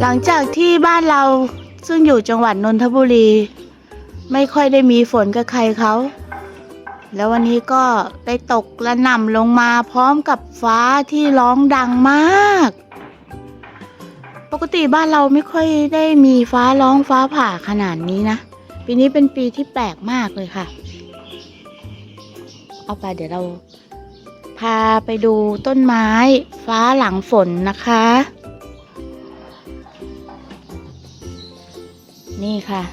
หลังจากที่บ้านเราซึ่งอยู่จังหวัดนนทบุรี ไม่ค่อยได้มีฝนกับใครเขา แล้ววันนี้ก็ได้ตกและหน่ำลงมาพร้อมกับฟ้าที่ร้องดังมาก ปกติบ้านเราไม่ค่อยได้มีฟ้าร้องฟ้าผ่าขนาดนี้นะ ปีนี้เป็นปีที่แปลกมากเลยค่ะ เอาไปเดี๋ยวเราพาไปดูต้นไม้ฟ้าหลังฝนนะคะ นี่ค่ะ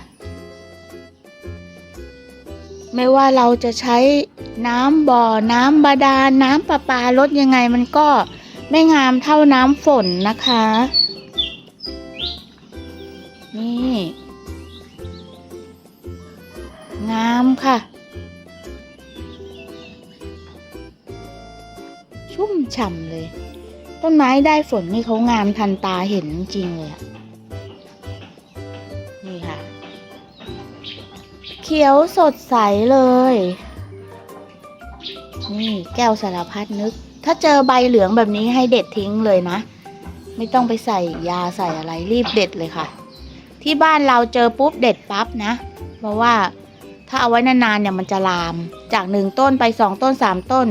ไม่ว่าเราจะใช้น้ำบ่อ น้ำบาดาลน้ำประปาลดยังไงมันก็ไม่งามเท่าน้ำฝนนะคะ นี่ งามค่ะ ชุ่มฉ่ำเลย ต้นไม้ได้ฝนนี่เขางามทันตาเห็นจริงเลยอะ ขียวสดใสเลย นี่แก้วสารพัดนึก ถ้าเจอใบเหลืองแบบนี้ให้เด็ดทิ้งเลยนะ ไม่ต้องไปใส่ยาใส่อะไรรีบเด็ดเลยค่ะ ที่บ้านเราเจอปุ๊บเด็ดปั๊บนะ เพราะว่าถ้าเอาไว้นานๆเนี่ยมันจะลาม จากหนึ่งต้นไปสองต้นสามต้น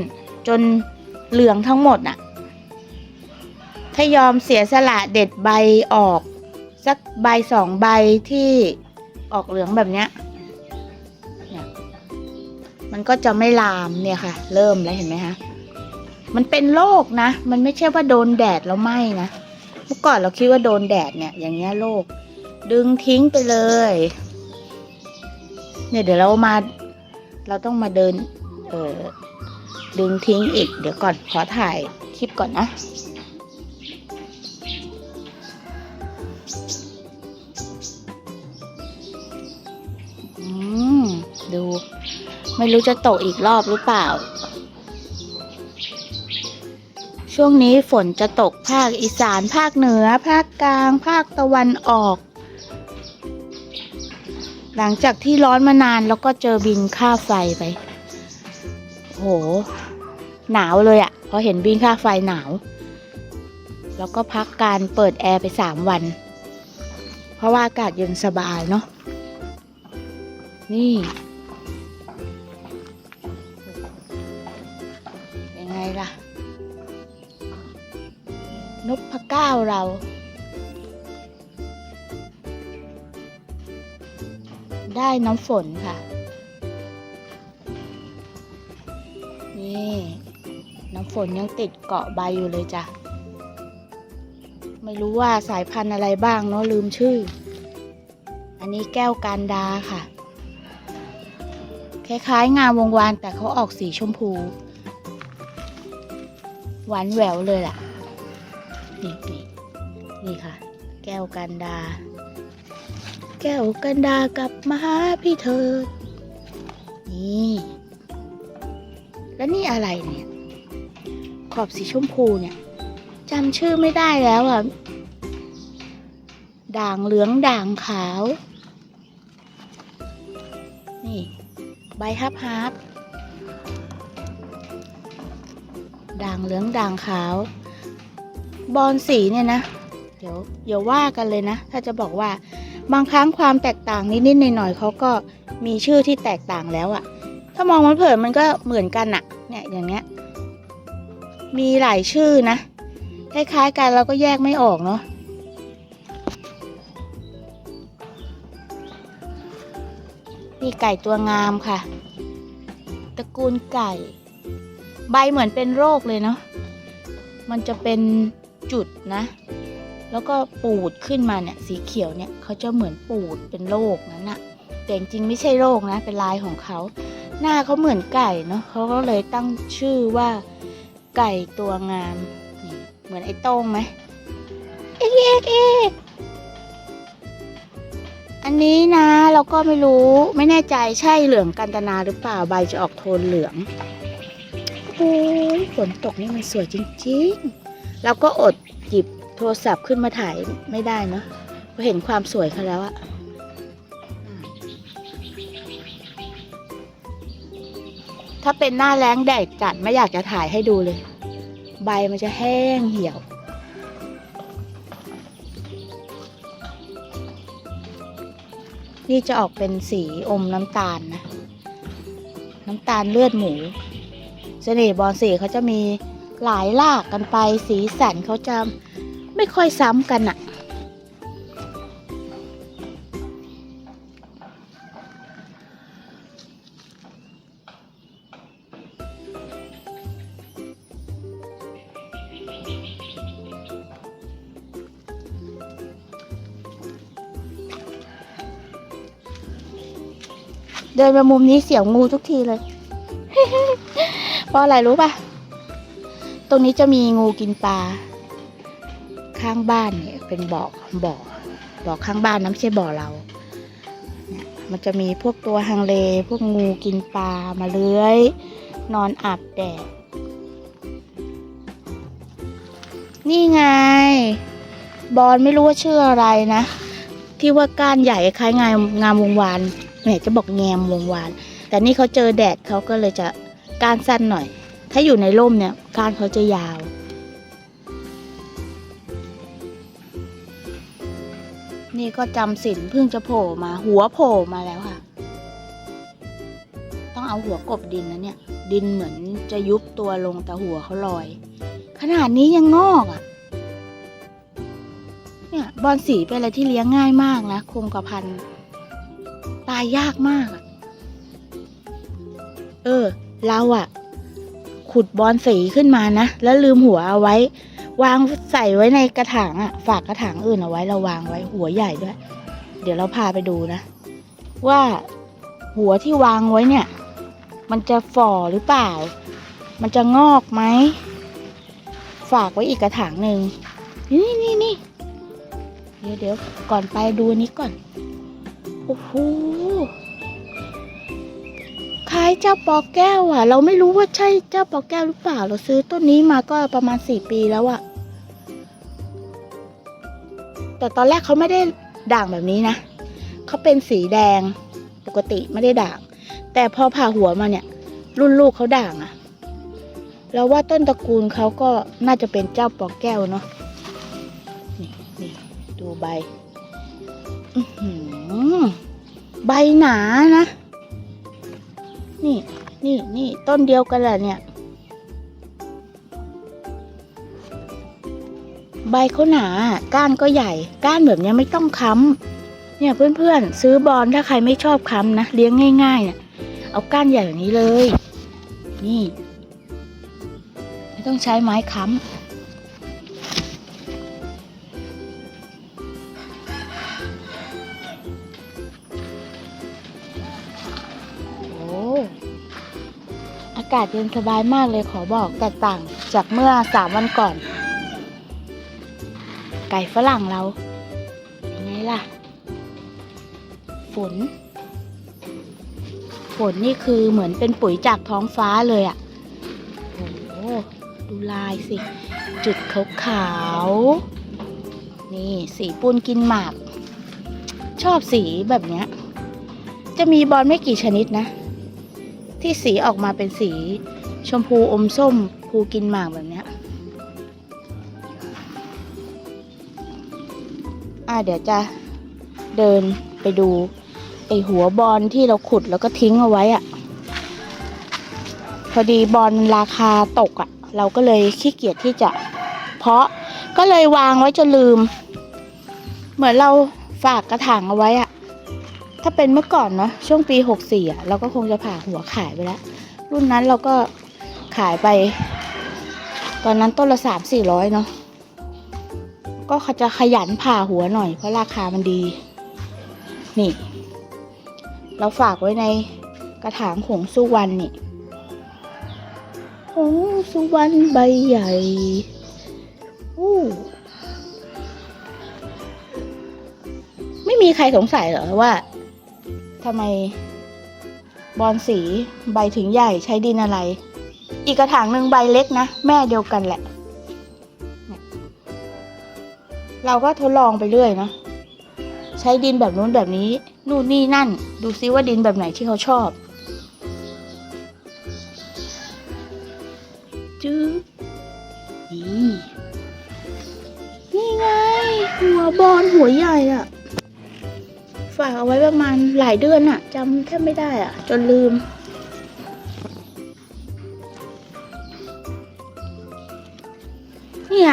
จนเหลืองทั้งหมดน่ะ ถ้ายอมเสียสละเด็ดใบออก สักใบสองใบที่ออกเหลืองแบบเนี้ยเนี่ย มันก็จะไม่ลามเนี่ยค่ะ เริ่มแล้วเห็นไหมคะมันเป็นโรคนะ มันไม่ใช่ว่าโดนแดดแล้วไหมนะเมื่อก่อนเราคิดว่าโดนแดดเนี่ย อย่างเงี้ยโรคดึงทิ้งไปเลย เนี่ยเดี๋ยวเรามา เราต้องมาเดิน เออดึงทิ้งอีก เดี๋ยวก่อนขอถ่ายคลิปก่อนนะอืมดู ไม่รู้จะตกอีกรอบหรือเปล่า ช่วงนี้ฝนจะตกภาคอีสานภาคเหนือ ภาคกลาง ภาคตะวันออก หลังจากที่ร้อนมานานแล้วก็เจอบินค่าไฟไป โห หนาวเลยอะ่ะพอเห็นบินค่าไฟหนาว แล้วก็พักการเปิดแอร์ไปสามวัน เพราะว่าอากาศเย็นสบายเนาะนี่ นพเก้าเรา ได้น้ำฝนค่ะ นี่ น้ำฝนยังติดเกาะใบอยู่เลยจ้ะ ไม่รู้ว่าสายพันธุ์อะไรบ้างเนาะลืมชื่อ อันนี้แก้วการดาค่ะคล้ายๆงามวงวานแต่เขาออกสีชมพู หวานแหววเลยล่ะ นี่นี่นี่ค่ะ แก้วกันดา แก้วกันดากับมาหาพี่เธอ นี่ แล้วนี่อะไรเนี่ย ขอบสีชมพูเนี่ยจำชื่อไม่ได้แล้วอะ ด่างเหลืองด่างขาว นี่ใบฮับฮับด่างเหลืองด่างขาว บอลสีเนี่ยนะ เดี๋ยวอย่าว่ากันเลยนะ ถ้าจะบอกว่าบางครั้งความแตกต่างนิดๆหน่อยๆเขาก็มีชื่อที่แตกต่างแล้วอะถ้ามองมันเผินมันก็เหมือนกันอะเนี่ยอย่างเงี้ย มีหลายชื่อนะ คล้ายๆกันเราก็แยกไม่ออกเนาะนี่ไก่ตัวงามค่ะ ตระกูลไก่ ใบเหมือนเป็นโรคเลยเนาะมันจะเป็น จุดนะ แล้วก็ปูดขึ้นมาเนี่ยสีเขียวเนี่ยเขาจะเหมือนปูดเป็นโรคนั้นอะแต่จริงไม่ใช่โรคนะ เป็นลายของเขา หน้าเขาเหมือนไก่เนาะเขาก็เลยตั้งชื่อว่าไก่ตัวงามนี่เหมือนไอ้โต้งไหมเอ๊กเอ๊กเอ๊กอันนี้นะเราก็ไม่รู้ไม่แน่ใจใช่เหลืองกันตนาหรือเปล่าใบจะออกโทนเหลืองโอ้ยฝนตกนี่มันสวยจริง ๆ เราก็อดหยิบโทรศัพท์ขึ้นมาถ่ายไม่ได้เนาะเพราะเห็นความสวยเขาแล้วอะถ้าเป็นหน้าแล้งแดดจัดไม่อยากจะถ่ายให้ดูเลย ใบมันจะแห้งเหี่ยว นี่จะออกเป็นสีอมน้ำตาลนะ น้ำตาลเลือดหมู เสน่ห์บอลสีเขาจะมี หลายลากกันไปสีสันเขาจะไม่ค่อยซ้ำกันอะเดินมามุมนี้เสียวงูทุกทีเลย เพราะอะไรรู้ป่ะ ตรงนี้จะมีงูกินปลาข้างบ้านเนี่ยเป็นบ่อบ่อบ่อข้างบ้านนะไม่ใช่บ่อเราเนี่ยมันจะมีพวกตัวฮังเล พวกงูกินปลามาเลื้อย นอนอาบแดด นี่ไง บอลไม่รู้ว่าชื่ออะไรนะ ที่ว่าก้านใหญ่คล้ายงามงามวงวานแหมจะบอกแงมวงวาน แต่นี่เขาเจอแดดเขาก็เลยจะก้านสั้นหน่อย ถ้าอยู่ในร่มเนี่ยก้านเขาจะยาวนี่ก็จำสินเพิ่งจะโผล่มาหัวโผล่มาแล้วค่ะ ต้องเอาหัวกบดินนะเนี่ย ดินเหมือนจะยุบตัวลงแต่หัวเขาลอย ขนาดนี้ยังงอกอะ เนี่ยบอลสีเป็นอะไรที่เลี้ยงง่ายมากนะคงกระพันตายยากมากอะเออเราอะ ขุดบอลสีขึ้นมานะ แล้วลืมหัวเอาไว้ วางใส่ไว้ในกระถางอะฝากกระถางอื่นเอาไว้เราวางไว้หัวใหญ่ด้วย เดี๋ยวเราพาไปดูนะ ว่าหัวที่วางไว้เนี่ย มันจะฝ่อหรือเปล่า มันจะงอกไหม ฝากไว้อีกกระถางหนึ่งนี่นี่นี่เดี๋ยวเดี๋ยวก่อนไปดูนี้ก่อน โอ้โห เจ้าปอแก้วอะ เราไม่รู้ว่าใช่เจ้าปอแก้วหรือเปล่า เราซื้อต้นนี้มาก็ประมาณสี่ปีแล้วอะ แต่ตอนแรกเขาไม่ได้ด่างแบบนี้นะเขาเป็นสีแดงปกติไม่ได้ด่าง แต่พอผ่าหัวมาเนี่ย รุ่นลูกเขาด่างอะเราว่าต้นตระกูลเขาก็น่าจะเป็นเจ้าปอแก้วเนาะนี่นี่ดูใบอื้อหือใบหนานะ นี่ นี่นี่ต้นเดียวกันแหละเนี่ย ใบเขาหนา ก้านก็ใหญ่ ก้านแบบเนี้ยไม่ต้องค้ำเนี่ยเพื่อนๆ ซื้อบอลถ้าใครไม่ชอบค้ำนะ เลี้ยงง่ายๆเนี่ยเอาก้านใหญ่แบบนี้เลย นี่ ไม่ต้องใช้ไม้ค้ำากาศเย็นสบายมากเลยขอบอกแตกต่างจากเมื่อสามวันก่อน ไก่ฝรั่งเราเป็นไงล่ะ ฝน ฝนนี่คือเหมือนเป็นปุ๋ยจากท้องฟ้าเลยอะ่ะโอ้โหดูลายสิ จุดขาวๆนี่สีปูนกินหมาก ชอบสีแบบเนี้ย จะมีบอลไม่กี่ชนิดนะ ที่สีออกมาเป็นสีชมพูอมส้มภูกินหมากแบบเนี้ยอ่าเดี๋ยวจะเดินไปดูไอหัวบอลที่เราขุดแล้วก็ทิ้งเอาไว้อะพอดีบอลราคาตกอะเราก็เลยขี้เกียจที่จะ เพาะก็เลยวางไว้จนลืม เหมือนเราฝากกระถางเอาไว้อะ ถ้าเป็นเมื่อก่อนเนาะช่วงปีหกสี่อะเราก็คงจะผ่าหัวขายไปแล้ว รุ่นนั้นเราก็ขายไป ตอนนั้นต้นละสามสี่ร้อยเนาะก็เขาจะขยันผ่าหัวหน่อย เพราะราคามันดี นี่ เราฝากไว้ในกระถางหงสุวรรณนี่หงสุวรรณใบใหญ่อู้ไม่มีใครสงสัยเหรอว่า ทำไม บอลสีใบถึงใหญ่ใช้ดินอะไร อีกกระถางหนึ่งใบเล็กนะ แม่เดียวกันแหละ เราก็ทดลองไปเรื่อยเนาะใช้ดินแบบนู้นแบบนี้ นู่นนี่นั่น ดูซิว่าดินแบบไหนที่เขาชอบจื๊บนี่นี่ไง หัวบอลหัวใหญ่อะ ฝากเอาไว้ประมาณหลายเดือนอะจำแทบไม่ได้อะจนลืม เนี่ย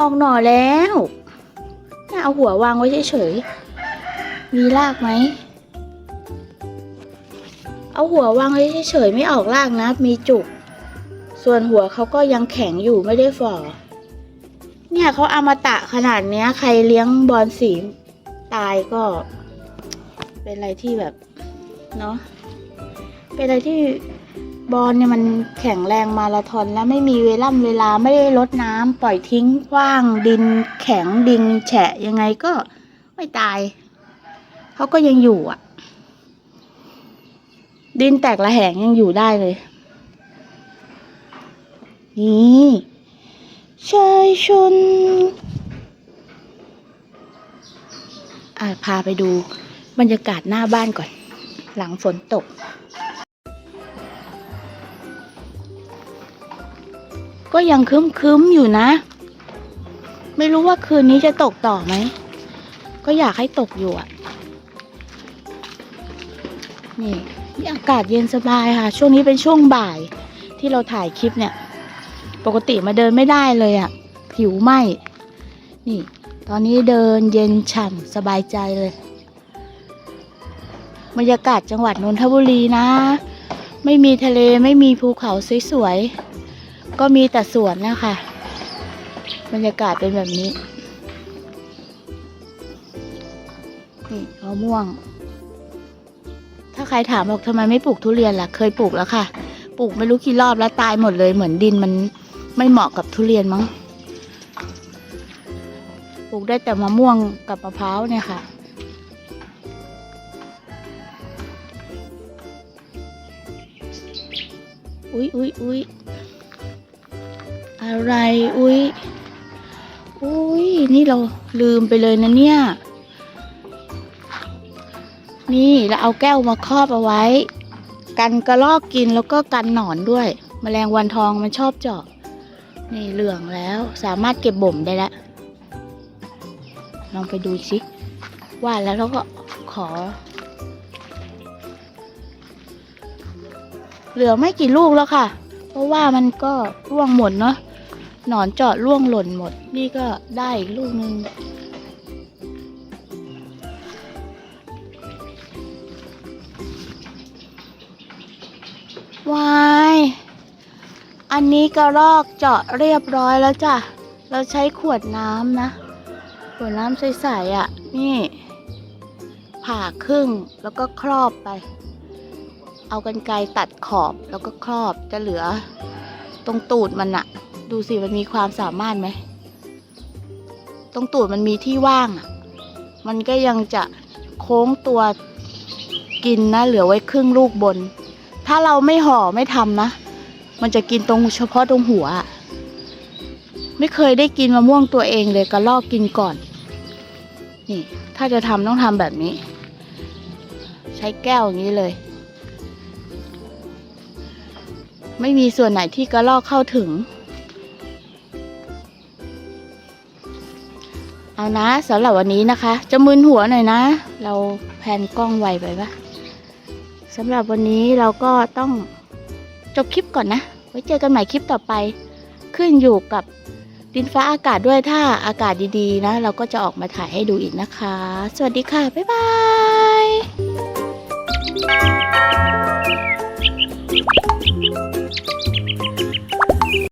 ออกหน่อแล้วเนี่ยเอาหัววางไว้เฉยๆ มีรากไหม เอาหัววางไว้เฉยๆ ไม่ออกรากนะ มีจุก ส่วนหัวเขาก็ยังแข็งอยู่ไม่ได้ฝ่อ เนี่ยเขาอามาตะขนาดเนี้ย ใครเลี้ยงบอลสี ตายก็เป็นอะไรที่แบบเนาะเป็นอะไรที่บอลเนี่ยมันแข็งแรงมาราธอนแล้วไม่มีเวล่ำเวลาไม่ได้ลดน้ำปล่อยทิ้งกว้างดินแข็งดินแฉะยังไงก็ไม่ตายเขาก็ยังอยู่อะ ดินแตกระแหงยังอยู่ได้เลย นี่ชายชน อะ พาไปดูบรรยากาศหน้าบ้านก่อน หลังฝนตก ก็ยังคึ้มๆอยู่นะ ไม่รู้ว่าคืนนี้จะตกต่อไหม ก็อยากให้ตกอยู่อะ นี่อากาศเย็นสบายค่ะ ช่วงนี้เป็นช่วงบ่ายที่เราถ่ายคลิปเนี่ย ปกติมาเดินไม่ได้เลยอะ่ะ ผิวไหมนี่ ตอนนี้เดินเย็นฉ่ำสบายใจเลยบรรยากาศจังหวัดนนทบุรีนะ ไม่มีทะเลไม่มีภูเขาสวยๆ ก็มีแต่สวนนะคะบรรยากาศเป็นแบบนี้ นี่มะม่วง ถ้าใครถามบอกทำไมไม่ปลูกทุเรียนล่ะ เคยปลูกแล้วค่ะ ปลูกไม่รู้กี่รอบแล้วตายหมดเลยเหมือนดินมันไม่เหมาะกับทุเรียนมั้ง ปลูกได้แต่มะม่วงกับมะพร้าวเนี่ยค่ะ อุ๊ยอุ๊ยอุ๊ยอะไร อุ๊ยอุ๊ยนี่เราลืมไปเลยนะเนี่ย นี่เราเอาแก้วมาครอบเอาไว้ กันกระรอกกินแล้วก็กันหนอนด้วยแมลงวันทองมันชอบเจาะนี่เหลืองแล้วสามารถเก็บบ่มได้แล้ว ลองไปดูสิว่าแล้วเราก็ขอ เหลือไม่กี่ลูกแล้วค่ะ เพราะว่ามันก็ร่วงหมดเนาะหนอนเจาะร่วงหล่นหมด นี่ก็ได้อีกลูกนึงวาย อันนี้กระรอกเจาะเรียบร้อยแล้วจ้ะ เราใช้ขวดน้ำนะ ขวดน้ำใสๆอะ นี่ ผ่าครึ่งแล้วก็ครอบไป เอากันไกรตัดขอบแล้วก็ครอบจะเหลือ ตรงตูดมันอะดูสิมันมีความสามารถไหม ตรงตูดมันมีที่ว่างอะมันก็ยังจะโค้งตัวกินนะ เหลือไว้ครึ่งลูกบน ถ้าเราไม่ห่อไม่ทำนะ มันจะกินตรงเฉพาะตรงหัว ไม่เคยได้กินมะม่วงตัวเองเลยกระลอกกินก่อน นี่ ถ้าจะทำต้องทำแบบนี้ ใช้แก้วอย่างนี้เลย ไม่มีส่วนไหนที่กระลอกเข้าถึง เอานะสำหรับวันนี้นะคะ จะมึนหัวหน่อยนะ เราแพนกล้องไวไปปะสำหรับวันนี้เราก็ต้องจบคลิปก่อนนะ ไว้เจอกันใหม่คลิปต่อไป ขึ้นอยู่กับ ดินฟ้าอากาศด้วยถ้าอากาศดีๆนะ เราก็จะออกมาถ่ายให้ดูอีกนะคะ สวัสดีค่ะ บ๊ายบาย